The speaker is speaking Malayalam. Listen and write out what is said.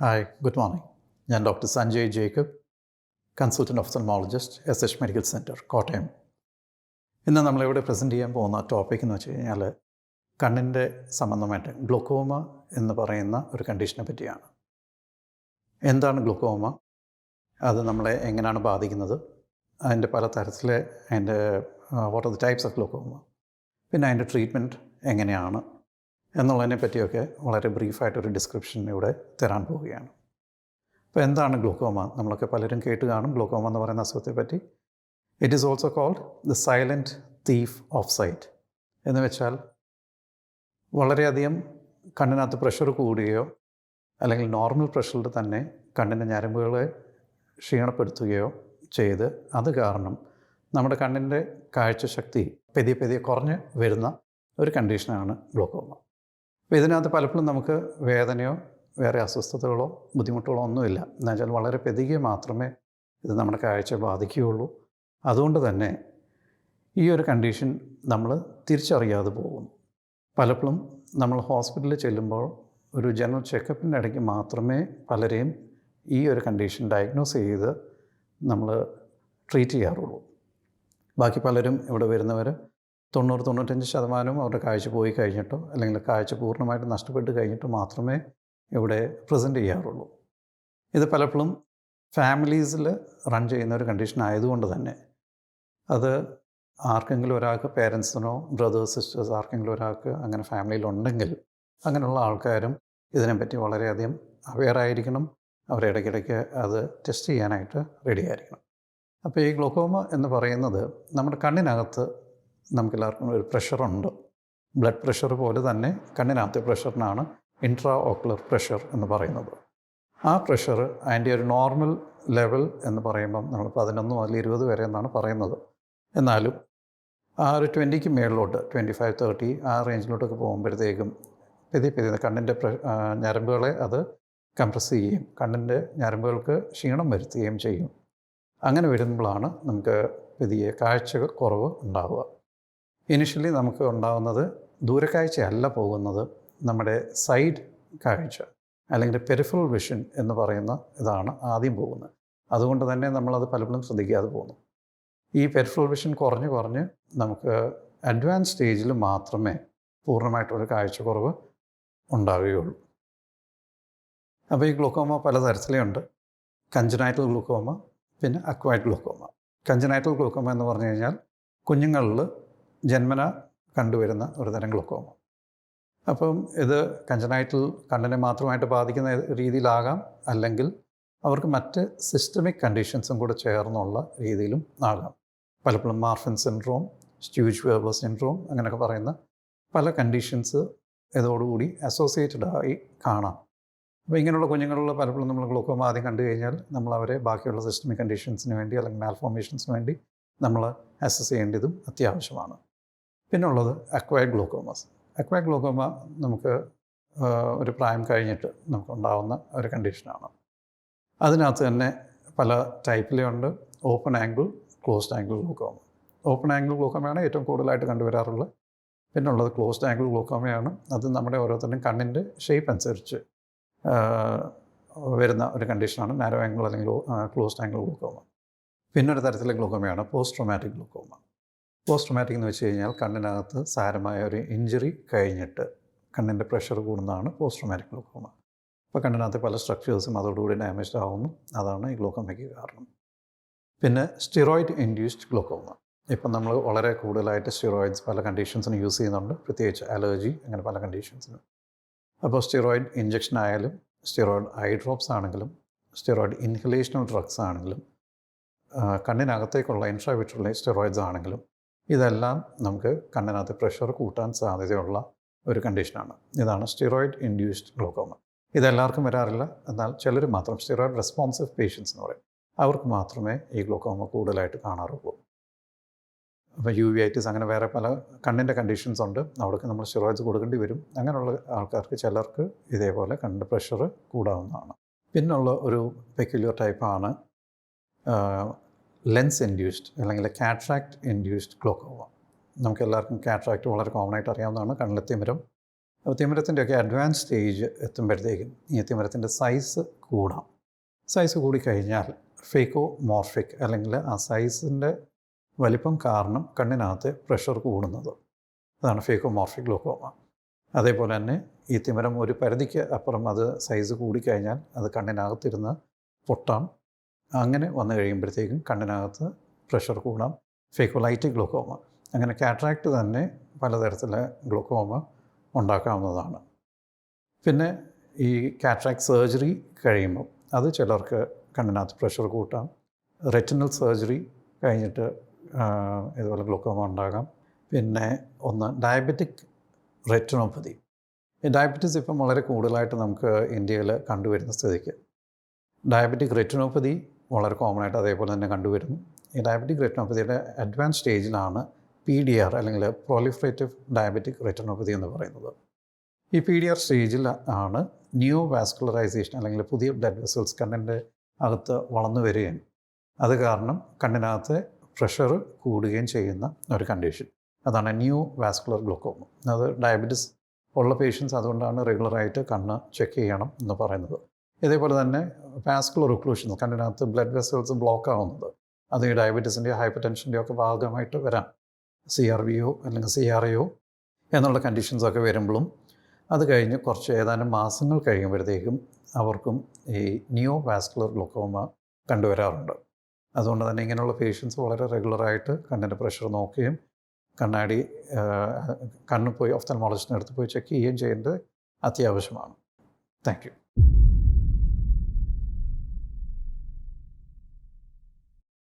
ഹായ് ഗുഡ് മോർണിംഗ് ഞാൻ doctor Sanjay Jacob consultant ophthalmologist S H medical centre Kottayam. ഇന്ന് നമ്മളിവിടെ പ്രസന്റ് ചെയ്യാൻ പോകുന്ന ടോപ്പിക് എന്ന് വെച്ച് കഴിഞ്ഞാൽ കണ്ണിന്റെ സംബന്ധമായിട്ട് ഗ്ലൂക്കോമ എന്ന് പറയുന്ന ഒരു കണ്ടീഷനെ പറ്റിയാണ്. എന്താണ് ഗ്ലൂക്കോമ അത് നമ്മളെ എങ്ങനെയാണ് ബാധിക്കുന്നത്? അതിന്റെ പല തരത്തിലെ അതിന്റെ what are the types of glaucoma പിന്നെ അതിന്റെ ട്രീറ്റ്മെന്റ് എങ്ങനെയാണ്? എന്നുള്ളതിനെ പറ്റിയൊക്കെ വളരെ ബ്രീഫായിട്ടൊരു ഡിസ്ക്രിപ്ഷൻ ഇവിടെ തരാൻ പോവുകയാണ്. അപ്പോൾ എന്താണ് ഗ്ലൂക്കോമ? നമ്മളൊക്കെ പലരും കേട്ട് കാണും ഗ്ലൂക്കോമ എന്ന് പറയുന്ന അസുഖത്തെ പറ്റി it is also called the silent thief of sight എന്ന് വെച്ചാൽ വളരെയധികം കണ്ണിനകത്ത് പ്രഷർ കൂടുകയോ അല്ലെങ്കിൽ നോർമൽ പ്രഷറിൽ തന്നെ കണ്ണിന്റെ ഞരമ്പുകളെ ക്ഷീണപ്പെടുത്തുകയോ ചെയ്ത് അത് കാരണം നമ്മുടെ കണ്ണിന്റെ കാഴ്ചശക്തി പതിയെ പതിയെ കുറഞ്ഞ് വരുന്ന ഒരു കണ്ടീഷനാണ് ഗ്ലോക്കോമ. അപ്പോൾ ഇതിനകത്ത് പലപ്പോഴും നമുക്ക് വേദനയോ വേറെ അസ്വസ്ഥതകളോ ബുദ്ധിമുട്ടുകളോ ഒന്നുമില്ല. എന്നുവെച്ചാൽ വളരെ പതിയെ മാത്രമേ ഇത് നമ്മുടെ കാഴ്ച ബാധിക്കുകയുള്ളൂ. അതുകൊണ്ട് തന്നെ ഈ ഒരു കണ്ടീഷൻ നമ്മൾ തിരിച്ചറിയാതെ പോകുന്നു. പലപ്പോഴും നമ്മൾ ഹോസ്പിറ്റലിൽ ചെല്ലുമ്പോൾ ഒരു ജനറൽ ചെക്കപ്പിന്റെ ഇടയ്ക്ക് മാത്രമേ പലരെയും ഈ ഒരു കണ്ടീഷൻ ഡയഗ്നോസ് ചെയ്ത് നമ്മൾ ട്രീറ്റ് ചെയ്യാറുള്ളൂ. ബാക്കി പലരും ഇവിടെ വരുന്നവർ തൊണ്ണൂറ് തൊണ്ണൂറ്റഞ്ച് ശതമാനവും അവരുടെ കാഴ്ച പോയി കഴിഞ്ഞിട്ടോ അല്ലെങ്കിൽ കാഴ്ച പൂർണമായിട്ട് നഷ്ടപ്പെട്ട് കഴിഞ്ഞിട്ടോ മാത്രമേ ഇവിടെ പ്രസന്റ് ചെയ്യാറുള്ളൂ. ഇത് പലപ്പോഴും ഫാമിലീസിൽ റൺ ചെയ്യുന്ന ഒരു കണ്ടീഷൻ ആയതുകൊണ്ട് തന്നെ. അത് ആർക്കെങ്കിലും ഒരാൾക്ക് പേരൻസിനോ ബ്രദേഴ്സ് സിസ്റ്റേഴ്സ് ആർക്കെങ്കിലും ഒരാൾക്ക് അങ്ങനെ ഫാമിലിയിലുണ്ടെങ്കിൽ അങ്ങനെയുള്ള ആൾക്കാരും ഇതിനെപ്പറ്റി വളരെയധികം അവെയർ ആയിരിക്കണം. അവരെ ഇടയ്ക്കിടയ്ക്ക് അത് ടെസ്റ്റ് ചെയ്യാനായിട്ട് റെഡിയായിരിക്കണം അപ്പോൾ ഈ ഗ്ലോക്കോമ എന്ന് പറയുന്നത് നമ്മുടെ കണ്ണിനകത്ത് നമുക്കെല്ലാവർക്കും ഒരു പ്രഷറുണ്ട് ബ്ലഡ് പ്രഷർ പോലെ തന്നെ കണ്ണിനകത്തെ പ്രഷറിനാണ് ഇൻട്രാ ഓക്കുലർ പ്രഷർ എന്ന് പറയുന്നത്. ആ പ്രഷർ അതിന്റെ ഒരു നോർമൽ ലെവൽ എന്ന് പറയുമ്പം നമ്മൾ പതിനൊന്ന് മുതൽ ഇരുപത് വരെ എന്നാണ് പറയുന്നത്. എന്നാലും ആ ഒരു ട്വന്റിക്ക് മേളിലോട്ട് ട്വന്റി ഫൈവ് തേർട്ടി ആ റേഞ്ചിലോട്ടൊക്കെ പോകുമ്പോഴത്തേക്കും പെതി പെതി കണ്ണിന്റെ ഞരമ്പുകളെ അത് കംപ്രസ് ചെയ്യുകയും കണ്ണിന്റെ ഞരമ്പുകൾക്ക് ക്ഷീണം വരുത്തുകയും ചെയ്യും. അങ്ങനെ വരുമ്പോഴാണ് നമുക്ക് പതിയെ കാഴ്ച കുറവ് ഉണ്ടാവുക. ഇനിഷ്യലി നമുക്ക് ഉണ്ടാകുന്നത് ദൂരക്കാഴ്ചയല്ല പോകുന്നത് നമ്മുടെ സൈഡ് കാഴ്ച അല്ലെങ്കിൽ പെരിഫറൽ വിഷൻ എന്ന് പറയുന്ന ഇതാണ് ആദ്യം പോകുന്നത്. അതുകൊണ്ട് തന്നെ നമ്മളത് പലപ്പോഴും ശ്രദ്ധിക്കാതെ പോകുന്നു. ഈ പെരിഫറൽ വിഷൻ കുറഞ്ഞ് കുറഞ്ഞ് നമുക്ക് അഡ്വാൻസ് സ്റ്റേജിൽ മാത്രമേ പൂർണമായിട്ടൊരു കാഴ്ചക്കുറവ് ഉണ്ടാവുകയുള്ളൂ. അപ്പോൾ ഈ ഗ്ലൂക്കോമ പലതരത്തിലുണ്ട്. കഞ്ചനൈറ്റൽ ഗ്ലൂക്കോമ പിന്നെ അക്വൈറ്റ് ഗ്ലൂക്കോമ കഞ്ചനൈറ്റൽ ഗ്ലൂക്കോമ എന്ന് പറഞ്ഞു കഴിഞ്ഞാൽ കുഞ്ഞുങ്ങളിൽ ജന്മന കണ്ടുവരുന്ന ഒരു തരം ഗ്ലുക്കോമ അപ്പം ഇത് കഞ്ചനായിട്ടിൽ കണ്ണിനെ മാത്രമായിട്ട് ബാധിക്കുന്ന രീതിയിലാകാം അല്ലെങ്കിൽ അവർക്ക് മറ്റ് സിസ്റ്റമിക് കണ്ടീഷൻസും കൂടെ ചേർന്നുള്ള രീതിയിലും ആകാം. പലപ്പോഴും മാർഫിൻ സിൻഡ്രോം സ്റ്റ്യൂജ് വേബർ സിൻഡ്രോം അങ്ങനെയൊക്കെ പറയുന്ന പല കണ്ടീഷൻസ് ഇതോടുകൂടി അസോസിയേറ്റഡ് ആയി കാണാം. അപ്പോൾ ഇങ്ങനെയുള്ള കുഞ്ഞുങ്ങളിൽ പലപ്പോഴും നമ്മൾ ഗ്ലൂക്കോമ ആദ്യം കണ്ടു കഴിഞ്ഞാൽ നമ്മൾ അവരെ ബാക്കിയുള്ള സിസ്റ്റമിക് കണ്ടീഷൻസിന് വേണ്ടി അല്ലെങ്കിൽ മാൽഫോർമേഷൻസിന് വേണ്ടി നമ്മൾ അസസ് ചെയ്യേണ്ടതും അത്യാവശ്യമാണ്. പിന്നുള്ളത് അക്വയർഡ് ഗ്ലൂക്കോമസ് അക്വയർഡ് ഗ്ലൂക്കോമ നമുക്ക് ഒരു പ്രായം കഴിഞ്ഞിട്ട് നമുക്ക് ഉണ്ടാകുന്ന ഒരു കണ്ടീഷനാണ് അതിനകത്ത് തന്നെ പല ടൈപ്പിലുണ്ട് open angle closed angle glaucoma open angle ഗ്ലൂക്കോമയാണ് ഏറ്റവും കൂടുതലായിട്ട് കണ്ടുവരാറുള്ളത്. പിന്നുള്ളത് ക്ലോസ്ഡ് ആംഗിൾ ഗ്ലൂക്കോമയാണ് അത് നമ്മുടെ ഓരോരുത്തരുടെയും കണ്ണിന്റെ ഷേപ്പ് അനുസരിച്ച് വരുന്ന ഒരു കണ്ടീഷനാണ് നാരോ ആംഗിൾ അല്ലെങ്കിൽ ക്ലോസ്ഡ് ആംഗിൾ ഗ്ലൂക്കോമ പിന്നൊരു തരത്തിലെ ഗ്ലൂക്കോമയാണ് post traumatic glaucoma post traumatic എന്ന് വെച്ച് കഴിഞ്ഞാൽ കണ്ണിനകത്ത് സാരമായ ഒരു ഇഞ്ചുറി കഴിഞ്ഞിട്ട് കണ്ണിന്റെ പ്രഷർ കൂടുന്നതാണ് പോസ്റ്റ് ട്രോമാറ്റിക് ഗ്ലോക്കോമ അപ്പോൾ കണ്ണിനകത്ത് പല സ്ട്രക്ചേഴ്സും അതോടുകൂടി ഡാമേജ്ഡ് ആവുന്നു. അതാണ് ഈ ഗ്ലോക്കോമയ്ക്ക് കാരണം. പിന്നെ സ്റ്റിറോയിഡ് ഇൻഡ്യൂസ്ഡ് ഗ്ലോക്കോമ ഇപ്പം നമ്മൾ വളരെ കൂടുതലായിട്ട് സ്റ്റിറോയിഡ്സ് പല കണ്ടീഷൻസിന് യൂസ് ചെയ്യുന്നുണ്ട്. പ്രത്യേകിച്ച് അലർജി അങ്ങനെ പല കണ്ടീഷൻസിന് അപ്പോൾ സ്റ്റിറോയിഡ് ഇഞ്ചക്ഷൻ ആയാലും സ്റ്റിറോയിഡ് ഐ ഡ്രോപ്സ് ആണെങ്കിലും സ്റ്റിറോയിഡ് ഇൻഹലേഷണൽ ഡ്രഗ്സ് ആണെങ്കിലും കണ്ണിനകത്തേക്കുള്ള ഇൻട്രാവിട്രൽ സ്റ്റിറോയിഡ്സ് ആണെങ്കിലും ഇതെല്ലാം നമുക്ക് കണ്ണിനകത്ത് പ്രഷർ കൂട്ടാൻ സാധ്യതയുള്ള ഒരു കണ്ടീഷനാണ് ഇതാണ് സ്റ്റിറോയിഡ് ഇൻഡ്യൂസ്ഡ് ഗ്ലൂക്കോമ ഇതെല്ലാവർക്കും വരാറില്ല. എന്നാൽ ചിലർ മാത്രം സ്റ്റിറോയിഡ് റെസ്പോൺസീവ് പേഷ്യൻസ് എന്ന് പറയും. അവർക്ക് മാത്രമേ ഈ ഗ്ലൂക്കോമ കൂടുതലായിട്ട് കാണാറുള്ളൂ. അപ്പോൾ യു വി ഐറ്റിസ് അങ്ങനെ വേറെ പല കണ്ണിന്റെ കണ്ടീഷൻസ് ഉണ്ട്. അവിടേക്ക് നമ്മൾ സ്റ്റിറോയിഡ്സ് കൊടുക്കേണ്ടി വരും. അങ്ങനെയുള്ള ആൾക്കാർക്ക് ചിലർക്ക് ഇതേപോലെ കണ്ണിന്റെ പ്രഷർ കൂടാവുന്നതാണ്. പിന്നുള്ള ഒരു പെക്യുലർ ടൈപ്പാണ് ലെൻസ് ഇൻഡ്യൂസ്ഡ് അല്ലെങ്കിൽ കാട്രാക്ട് ഇൻഡ്യൂസ്ഡ് ഗ്ലോക്കോമ നമുക്ക് എല്ലാവർക്കും കാട്രാക്ട് വളരെ കോമൺ ആയിട്ട് അറിയാവുന്നതാണ്. കണ്ണിലെ തിമിരം അപ്പോൾ തിമിരത്തിന്റെയൊക്കെ അഡ്വാൻസ് സ്റ്റേജ് എത്തുമ്പോഴത്തേക്കും ഈ തിമിരത്തിന്റെ സൈസ് കൂടാം. സൈസ് കൂടിക്കഴിഞ്ഞാൽ ഫേക്കോ മോർഫിക് അല്ലെങ്കിൽ ആ സൈസിന്റെ വലിപ്പം കാരണം കണ്ണിനകത്ത് പ്രഷർ കൂടുന്നത്. അതാണ് ഫേക്കോ മോർഫിക് ഗ്ലോക്കോമ അതേപോലെ തന്നെ ഈ തിമിരം ഒരു പരിധിക്ക് അപ്പുറം അത് സൈസ് കൂടിക്കഴിഞ്ഞാൽ അത് കണ്ണിനകത്തിരുന്ന് പൊട്ടാം. അങ്ങനെ വന്നു കഴിയുമ്പോഴത്തേക്കും കണ്ണിനകത്ത് പ്രഷർ കൂടാം. ഫേക്കുലൈറ്റ് ഗ്ലൂക്കോമ അങ്ങനെ കാറ്ററാക്റ്റ് തന്നെ പലതരത്തിലെ ഗ്ലൂക്കോമ ഉണ്ടാക്കാവുന്നതാണ്. പിന്നെ ഈ കാട്രാക്ട് സർജറി കഴിയുമ്പോൾ അത് ചിലർക്ക് കണ്ണിനകത്ത് പ്രഷർ കൂട്ടാം. റെറ്റിനൽ സർജറി കഴിഞ്ഞിട്ട് ഇതുപോലെ ഗ്ലൂക്കോമ ഉണ്ടാകാം. പിന്നെ ഒന്ന് ഡയബറ്റിക് റെറ്റിനോപ്പതി ഈ ഡയബറ്റീസ് ഇപ്പം വളരെ കൂടുതലായിട്ട് നമുക്ക് ഇന്ത്യയിൽ കണ്ടുവരുന്ന സ്ഥിതിക്ക്. ഡയബറ്റിക് റെറ്റിനോപ്പതി വളരെ കോമൺ ആയിട്ട് അതേപോലെ തന്നെ കണ്ടുവരുന്നു. ഈ ഡയബറ്റിക് റെറ്റിനോപ്പതിയുടെ അഡ്വാൻസ് സ്റ്റേജിലാണ് പി ഡി ആർ അല്ലെങ്കിൽ പ്രോലിഫറേറ്റീവ് ഡയബറ്റിക് റെറ്റിനോപ്പതി എന്ന് പറയുന്നത്. ഈ പി ഡി ആർ സ്റ്റേജിൽ ആണ് ന്യൂ വാസ്കുലറൈസേഷൻ അല്ലെങ്കിൽ പുതിയ ബ്ലഡ് വെസൽസ് കണ്ണിന്റെ അകത്ത് വളർന്നു വരികയും അത് കാരണം കണ്ണിനകത്ത് പ്രഷർ കൂടുകയും ചെയ്യുന്ന ഒരു കണ്ടീഷൻ അതാണ് ന്യൂ വാസ്കുലർ ഗ്ലോക്കോമ അത് ഡയബറ്റിസ് ഉള്ള പേഷ്യൻസ് അതുകൊണ്ടാണ് റെഗുലറായിട്ട് കണ്ണ് ചെക്ക് ചെയ്യണം എന്ന് പറയുന്നത്. ഇതേപോലെ തന്നെ വാസ്കുലർ ഒക്ലൂഷൻസ് കണ്ണിനകത്ത് ബ്ലഡ് വെസൽസ് ബ്ലോക്ക് ആവുന്നത്. അത് ഈ ഡയബറ്റീസിന്റെയോ ഹൈപ്പർ ടെൻഷന്റെയോ ഒക്കെ ഭാഗമായിട്ട് വരാം. സി ആർ വിയോ അല്ലെങ്കിൽ സി ആർ ഒ എന്നുള്ള കണ്ടീഷൻസൊക്കെ വരുമ്പോഴും അത് കഴിഞ്ഞ് കുറച്ച് ഏതാനും മാസങ്ങൾ കഴിയുമ്പോഴത്തേക്കും അവർക്കും ഈ ന്യൂ വാസ്കുലർ ഗ്ലോക്കോമ കണ്ടുവരാറുണ്ട്. അതുകൊണ്ട് തന്നെ ഇങ്ങനെയുള്ള പേഷ്യൻസ് വളരെ റെഗുലറായിട്ട് കണ്ണിന്റെ പ്രഷർ നോക്കുകയും കണ്ണാടി കണ്ണ് പോയി ഒഫ്തൽമോളജിസ്റ്റിന്റെ അടുത്ത് പോയി ചെക്ക് ചെയ്യുകയും ചെയ്യേണ്ടത് അത്യാവശ്യമാണ്. താങ്ക്